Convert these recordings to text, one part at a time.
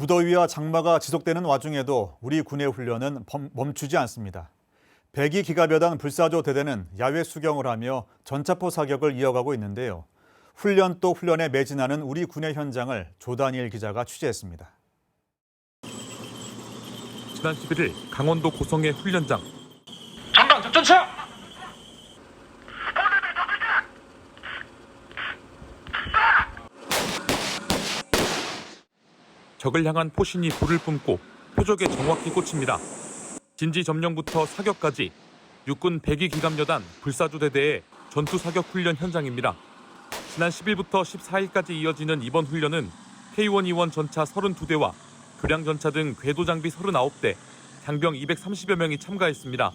무더위와 장마가 지속되는 와중에도 우리 군의 훈련은 범- 멈추지 않습니다. 백이 기갑여단 불사조 대대는 야외 수경을 하며 전차포 사격을 이어가고 있는데요. 훈련 또 훈련에 매진하는 우리 군의 현장을 조다니엘 기자가 취재했습니다. 지난 11일 강원도 고성의 훈련장 전방 접전차! 적을 향한 포신이 불을 뿜고 표적에 정확히 꽂힙니다. 진지 점령부터 사격까지 육군 백이 기감여단 불사조 대대의 전투 사격 훈련 현장입니다. 지난 10일부터 14일까지 이어지는 이번 훈련은 K121 전차 32대와 교량 전차 등 궤도 장비 39대, 장병 230여 명이 참가했습니다.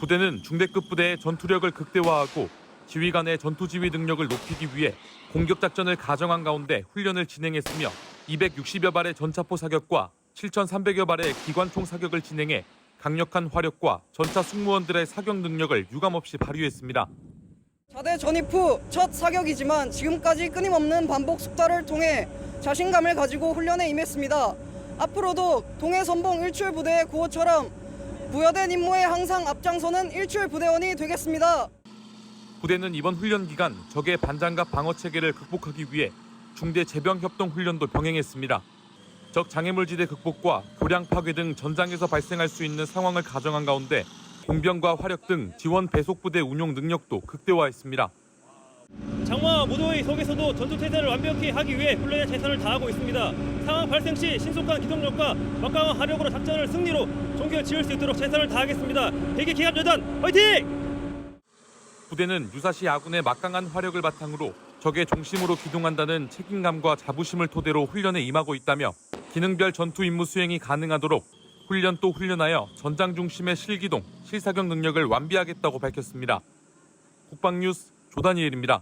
부대는 중대급 부대의 전투력을 극대화하고 지휘관의 전투 지휘 능력을 높이기 위해 공격 작전을 가정한 가운데 훈련을 진행했으며 260여 발의 전차포 사격과 7,300여 발의 기관총 사격을 진행해 강력한 화력과 전차 승무원들의 사격 능력을 유감없이 발휘했습니다. 자대 전입 후 첫 사격이지만 지금까지 끊임없는 반복 숙달을 통해 자신감을 가지고 훈련에 임했습니다. 앞으로도 동해 선봉 일출 부대의 구호처럼 부여된 임무에 항상 앞장서는 일출 부대원이 되겠습니다. 부대는 이번 훈련 기간 적의 반장갑 방어 체계를 극복하기 위해 중대 재병 협동 훈련도 병행했습니다. 적 장애물 지대 극복과 교량 파괴 등 전장에서 발생할 수 있는 상황을 가정한 가운데 공병과 화력 등 지원 배속 부대 운용 능력도 극대화했습니다. 장마 무더위 속에서도 전투 태세를 완벽히 하기 위해 훈련에 최선을 다하고 있습니다. 상황 발생 시 신속한 기동력과 막강한 화력으로 작전을 승리로 종결 지을 수 있도록 최선을 다하겠습니다. 대기 기갑 여단 화이팅! 부대는 유사시 아군의 막강한 화력을 바탕으로 적의 중심으로 기동한다는 책임감과 자부심을 토대로 훈련에 임하고 있다며 기능별 전투 임무 수행이 가능하도록 훈련 또 훈련하여 전장 중심의 실기동, 실사격 능력을 완비하겠다고 밝혔습니다. 국방뉴스 조다니엘입니다.